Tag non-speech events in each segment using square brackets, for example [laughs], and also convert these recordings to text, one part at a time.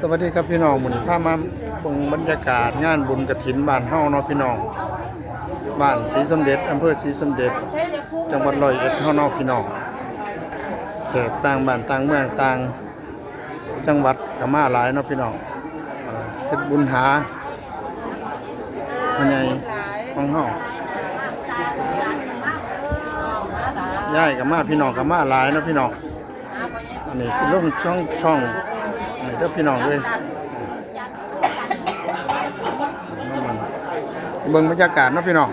สวัสดีครับพี่น้องมื้อนี้พามาเบิ่งบรรยากาศงานบุญกฐินบ้านเฮ้าเนาะพี่น้องบ้านศรีสมเด็จอำเภอศรีสมเด็จ จังหวัดร้อยเอ็ดเฮ้าเนาะพี่น้องแต่ต่างบ้านต่างเมืองต่างจังหวัดกมาหลายเนาะพี่น้องเฮ็ดบุญหาอันใหญ่ของเฮ้า ย้ายก็มาพี่น้องก็มาหลายนะพี่น้องอันนี้คือลงช่องช่องอันนี้เด้อพี่น้องเอ้ยเบิ่งบรรยากาศนะพี่น้อง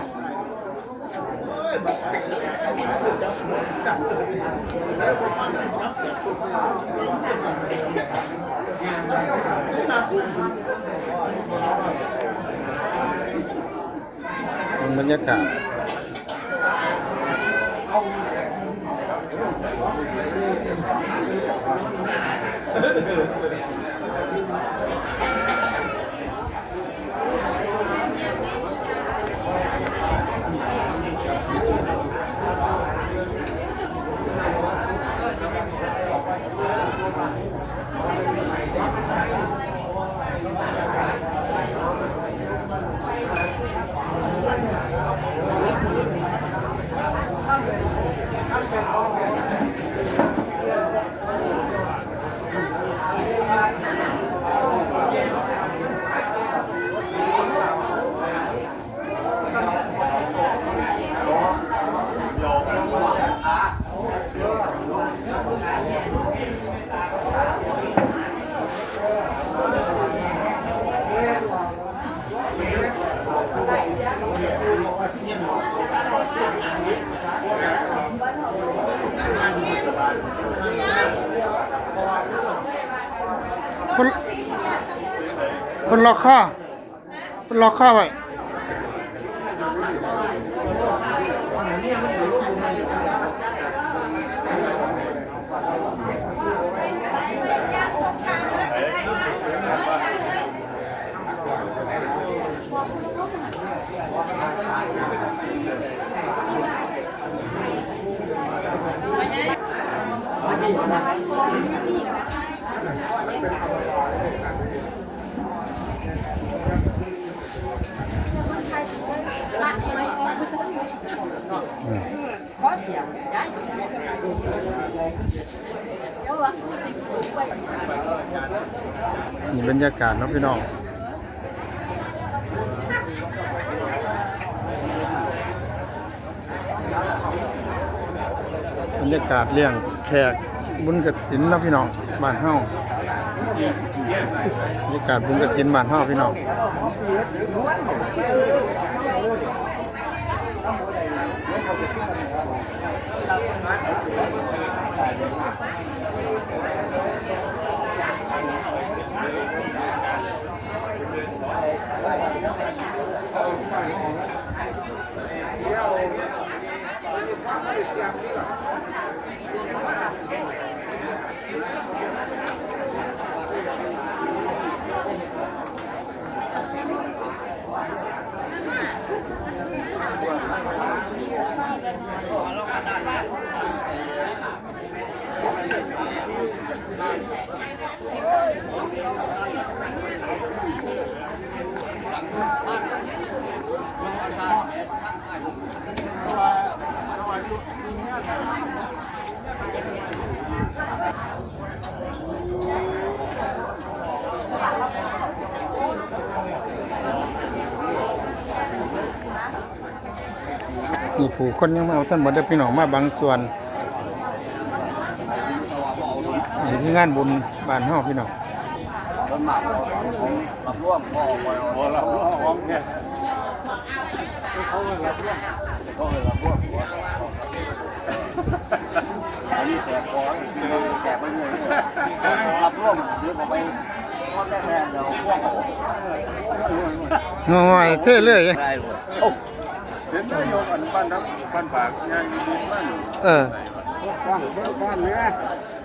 บรรยากาศ Gracias. [laughs] เพิ่นล็อกค่าเพิ่นล็อกค่าไว้อ่า นี่บรรยากาศนะพี่น้องบรรยากาศเลี้ยงแขกบุญกฐินนะพี่น้องบ้านเฮา บรรยากาศบุญกฐินบ้านห้าพี่น้อง นี่ผู้คนยังมาเอาท่านบ่ได้พี่น้องมาบางส่วนนี่คืองานบุญบ้านเฮาพี่น้องต้นหมากของรับร่วมพ่อพ่อรับร่วมของเนี่ยเขาเลยรับร่วมเขาเลยรับร่วมอันนี้แจกของแจกไปเรื่อยๆรับร่วมเดี๋ยวผมไปทอดแท้ๆเดี๋ยวพวกเขาง่อยเท่เลยได้เลยโอ้ เห็นประโยกอันบ้านน้ำบ้นปากงานดีมากเออก้อนก้นเนื้อ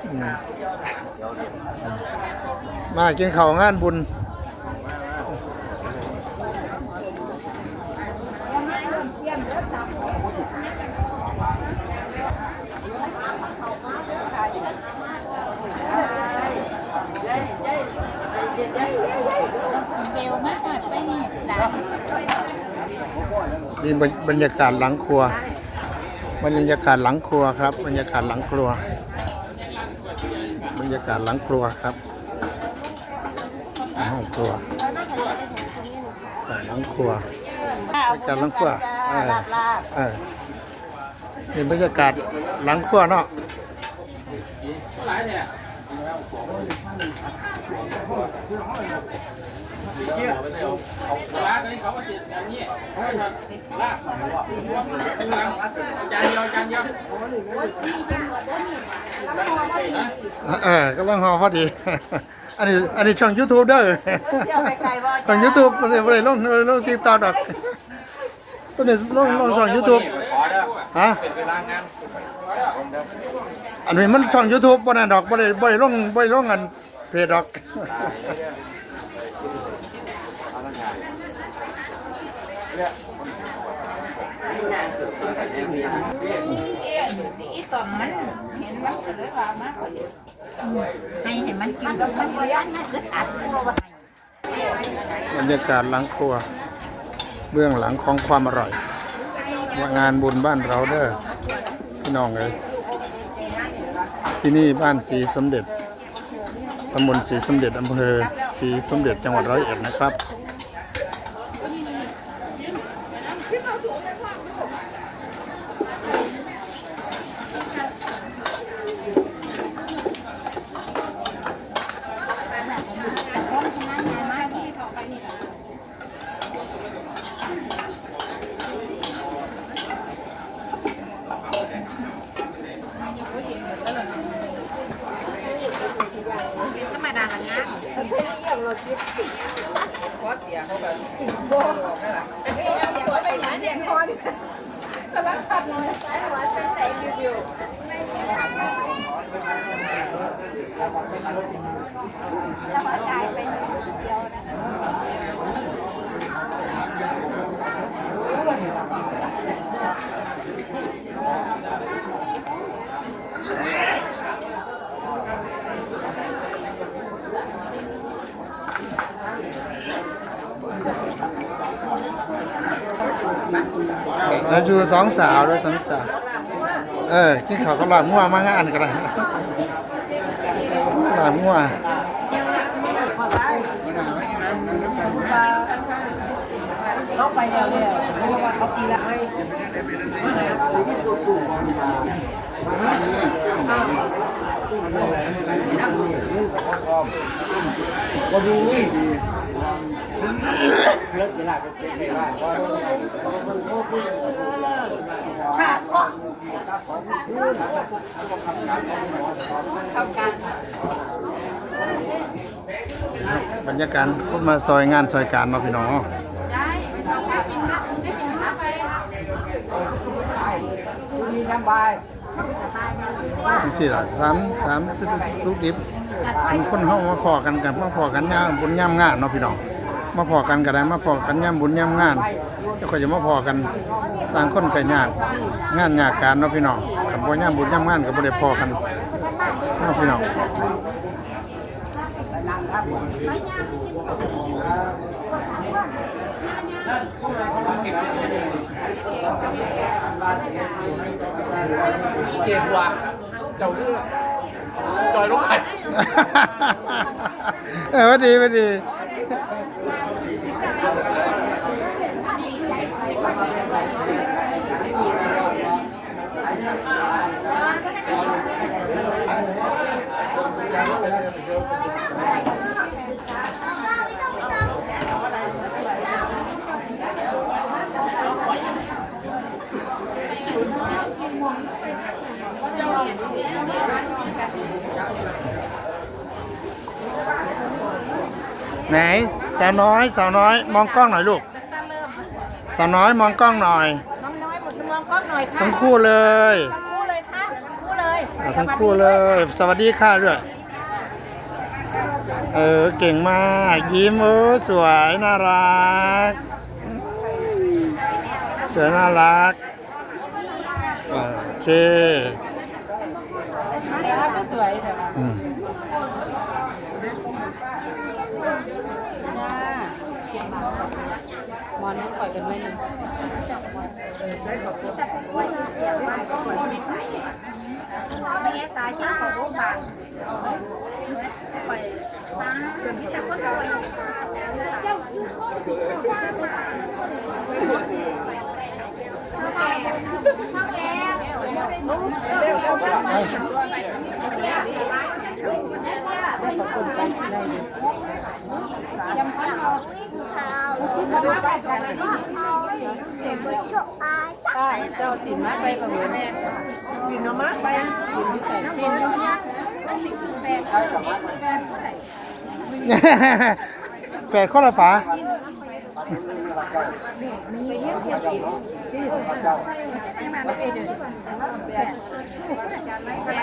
อมมากินข้าวงานบุญ นี่บรรยากาศหลังครัว บรรยากาศหลังครัวครับ บรรยากาศหลังครัว บรรยากาศหลังครัวครับห้องครัวหลังครัวบรรยากาศหลังครัวเออเออนี่บรรยากาศหลังครัวเนาะ ร้านนี้เขาก็ติดอย่างนี้ลาบจานเดียวจานเดียวเออกำลังหอพอดี อันนี้อันนี้ช่อง YouTube เด้อเที่ยวไปไกลบ่ช่อง YouTube บ่ได้บ่ได้ลงบ่ได้ลง TikTok ดอกตัวนี้ลงลงช่อง YouTube ขอเด้อฮะเป็นเวลางานอันนี้มันช่อง YouTube บ่นั่นดอกบ่ได้บ่ได้ลงบ่ได้ลงอันเพจดอก อีตอมมันเห็นมันก็เลยว่ามากกว่าให้ให้มันกินแล้วมันบ่ยันนะคืออัดตัวว่าบรรยากาศหลังครัว เบื้องหลังของความอร่อยว่างานบุญบ้านเราเด้อพี่น้องเอ้ยที่นี่บ้านศรีสมเด็จตำบลศรีสมเด็จอำเภอศรีสมเด็จจังหวัดร้อยเอ็ดนะครับ รมดาละงานขอเสียเขาแบบโบแต่เสียไปหลายเดือนก่อนแต่ว่าตัดน้อยใช่หรอใช่ใช่ใช่ใช่แล้วหัวใจเป็นเดียวนะ แล้วชูสองสาวด้วยสองสาวเออกินข้าวกับหลามงัวมางานกันเลยหลามงัว เขาไปแล้วเนี่ยเพราะว่าเขาตีละให้ก็ดูนี่เลิกเวลาก็เป็นเวลาเพราะค่ะชอบเข้ากันบรรยากาศคนมาซอยงานซอยการเนาพี่น้อง ได้เราได้กินนะได้กินนะไป มีน้ำบายนี่สิล่ะสามสามทุกดิบมันคนเฮามาพอกันกันมาพอกันย่ามบุญย่ามงานเนาะพี่น้องมาพอกันก็ได้มาพอกันย่ามบุญย่ามงานแล้วก็จะมาพอกันต่างคนก็ยากงานยากการเนาะพี่น้องกับบ่ย่ามบุญย่ามงานก็บ่ได้พอกันเนาะพี่น้อง เกมว่ะเจ้าเลือกจอยลูกไข่เออหวัดดีวัด ไหนสาวน้อยสาวน้อย มองกล้องหน่อยลูกสาวน้อยมองกล้องหน่อย น้องน้อยหมดมองกล้องหน่อยค่ะทั้งคู่เลยทั้งคู่เลยค่ะทั้งคู่เลยอะทั้งคู่เลย สวัสดีค่ะด้วยเออเก่งมาก ยิ้มเออสวยน่ารักสวยน่ารักโอเคแล้วก็สว ยเดี๋ยวอืมจ้ามอนให้ข่อยเป็นไว้หนึ่งไม่แย่ตายเจ้าของโรงพยาบาลไปตาที่แต่คนรวยเจ้าคือพ่อแก่พ่อแก่เร็วเร็วเร็ว ได้ขอบคุณไปได้เลย ยำพันเราข้าวมาดูไป้าเจ้าสินมาไปกับแม่สินเอามาไปสินที่ใส่สินมันติดแฟนแฟนผู้ใดแฝดข้อละฝา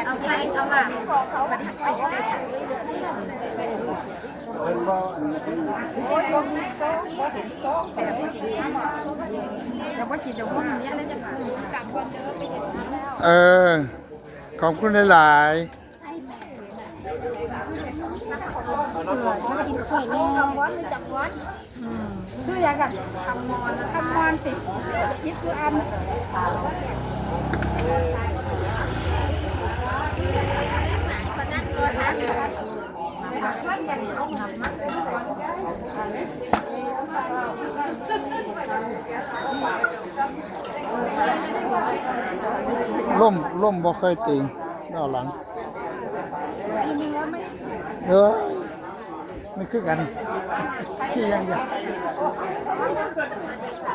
เอาใส่เอามา โอ้ยตัวนี้โซ่บ่เห็นโซ่แต่ไม่กินข้าวหมดแต่ว่ากินเดี๋ยวพวกนี้แล้วจะกลับวันเจอไปเห็นเออ ขอบคุณหลายข่อยนี่ทำวัดเลยจับวัดคืออย่างกับทำมอนทำมอนติดยิบคืออันๆ ล่มล่มบ่เคยติงเอาหลังเออไม่คือกันขี้ยังเดียว